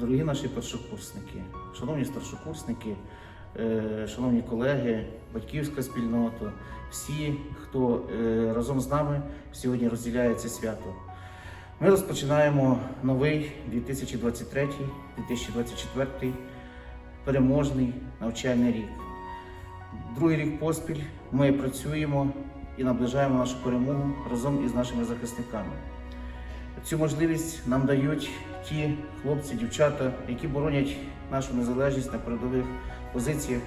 Дорогі наші першокурсники, шановні старшокурсники, е, шановні колеги, батьківська спільнота, всі, хто е, разом з нами сьогодні розділяє це свято. Ми розпочинаємо новий 2023-2024 переможний навчальний рік. Другий рік поспіль ми працюємо і наближаємо нашу перемогу разом із нашими захисниками. Цю можливість нам дають ті хлопці, дівчата, які боронять нашу незалежність на передових позиціях,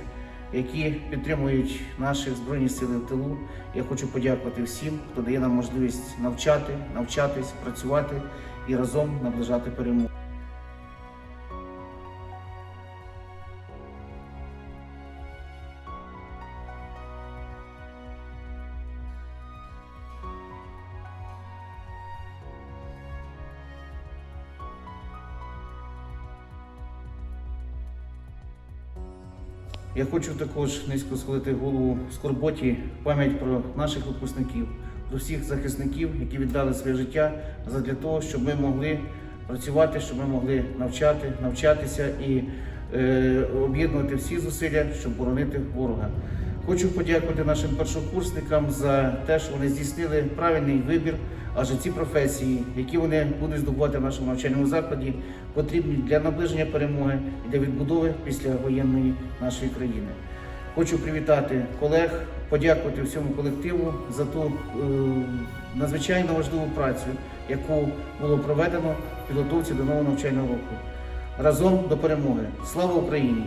які підтримують наші збройні сили в тилу. Я хочу подякувати всім, хто дає нам можливість навчати, навчатись, працювати і разом наближати перемогу. Я хочу також низько схилити голову скорботі пам'ять про наших випускників, про всіх захисників, які віддали своє життя для того, щоб ми могли працювати, щоб ми могли навчати, навчатися і е, об'єднувати всі зусилля, щоб боронити ворога. Хочу подякувати нашим першокурсникам за те, що вони здійснили правильний вибір, адже ці професії, які вони будуть здобувати в нашому навчальному закладі, потрібні для наближення перемоги і для відбудови післявоєнної нашої країни. Хочу привітати колег, подякувати всьому колективу за ту е, надзвичайно важливу працю, яку було проведено в підготовці до нового навчального року. Разом до перемоги. Слава Україні!